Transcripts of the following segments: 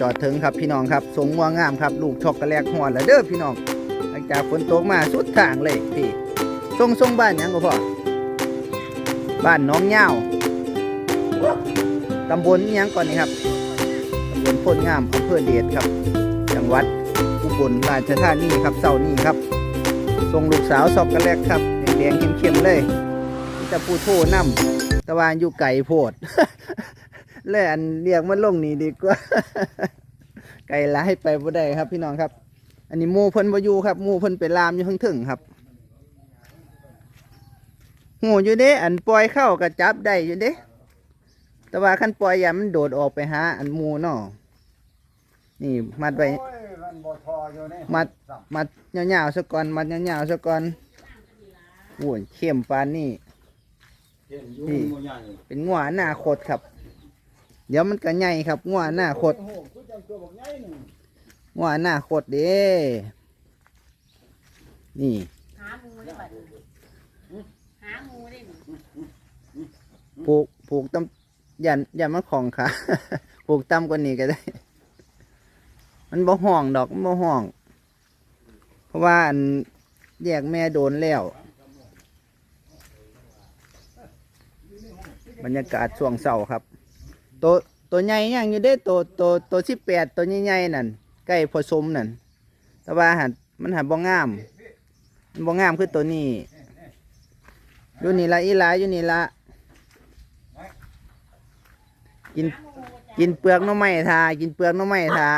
จอดถึงครับพี่น้องครับสงงัวงามครับลูกช็อกโกแลตหอนแล้วเด้อพี่น้องหลังจากฝนตกมาสุดทางเลยพี่ทรงทรงบ้านยังก็พอบ้านน้องเหย้าตำบลยังก่อนนี่ครับตำบลโพนงามอำเภอเดชครับ จังหวัดอุบลราชธานีครับเสาร์นี้ครับส่งลูกสาวช็อกโกแลตครับแดงเข้มๆเลยมีแต่ผู้โทรนำต่ว่าอยู่ไก่โพด เลยอันเรียกมันลงนี่ดีกว่า ไก่ร้ายไปบ่ได้ครับ พี่น้องครับ อันนี้หมูเพิ่นบ่อยู่ครับหมูเพิ่นไปลามอยู่ข้างถึงครับหูอยู่เด้ อันปล่อยเข้าก็จับได้อยู่เด้ แต่ว่าคันปล่อยอย่ามันโดดออกไปหาอันหมูเนาะนี่มัดไว้โอ้ยมันบ่ทออยู่นี่มัด มัดยาวๆซะก่อนมัดยาวๆซะก่อนโอ้ยเข้มปานนี่ เห็นอยู่นี่หมู่ใหญ่ เป็นงัวหน้าคดครับ เดี๋ยวมันก็ใหญ่ครับงัวหน้าคดโอ้โหคือจังตัวบักใหญ่หนึ่งงัวหน้าคดเด้นี่หาหมูได้บัดนี้หาหมูได้นี่ผูกผูกตำยันยันมันของค่ะผูกต่ำกว่านี้ก็ได้ มันบ่ห้องดอกมันบ่ห้อง เพราะว่าอันแยกแม่โดนแล้ว บรรยากาศช่วงเสาร์ครับ ตัวตัวใหญ่ยังอยู่เด้ตัวตัวตัวที่แปดตัวใหญ่ๆนั่นใกล้ผสมนั่นแต่ว่าหันมันหันบ่งามมันบ่งามคือตัวนี้อยู่นี่ละอีหลาอยู่นี่ละกินกินเปลือกน้ำไม้ทากินเปลือกน้ำไม้ทา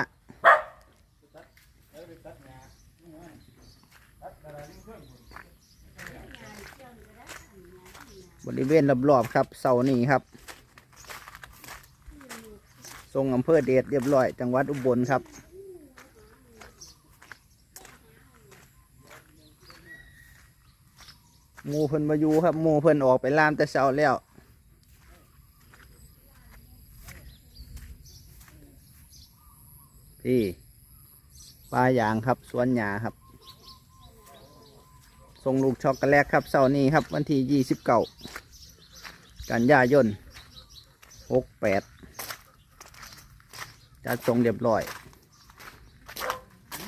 บริเวณรอบๆครับเสานี้ครับ ทรงอำเภอเดชเรียบร้อย จังหวัดอุบลครับ หมูเพิ่นมาอยู่ครับหมูเพิ่นออกไปล่ามแต่เช้าแล้วพี่ปลายางครับสวนหญ้าครับส่งลูกช็อกโกแลตครับเสาร์นี้ครับ วันที่ยี่สิบเก้ากันยายนหกแปด จัดส่งเรียบร้อย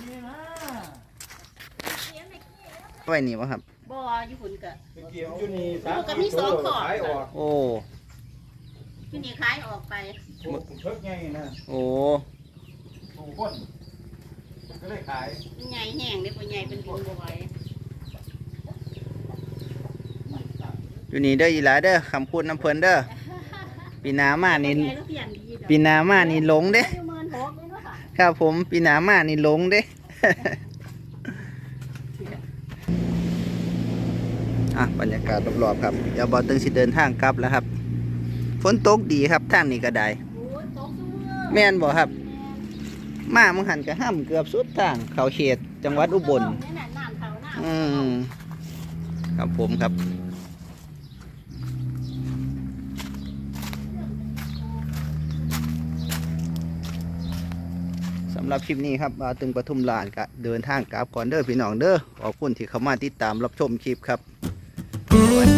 นี่นะไว้นี่วะครับ บ่อยู่หุ่นกะไปเกี่ยวอยู่นี่ลูกก็มีสองขอบขายออกโอ้ที่นี่ขายออกไปถูกเพิกไงนะโอ้ถูกคนก็เลยขายมันใหญ่แห้งเด้บ่ใหญ่เป็นดินบ่ไหวอยู่นี่เด้ออีหลาเด้อคำพูดน้ำเพลินเด้อปีหนามานี่ใหญ่แล้วเปลี่ยนดีดอกปีหนามานี่หลงเด้ ค่ะครับผมปีหนามานี่หลงเด้อะบรรยากาศรอบๆครับเดี๋ยวบอตึงสิเดินทางกลับแล้วครับ ฝนตกดีครับทางนี้ก็ได้โอ้ยตกซุมื้อแม่นบ่ครับ มามังหันก็ห้ามเกือบสุดทางเขาเขตจังหวัดอุบลนี่น่ะน้ำเขาน้ำอืมครับผมครับำหรับคลิปนี้ครับมาตึงปทุมลานก็เดินทางกลับก่อนเด้อพี่น้องเด้อขอบคุณที่เข้ามาติดตามรับชมคลิปครับสวัสดี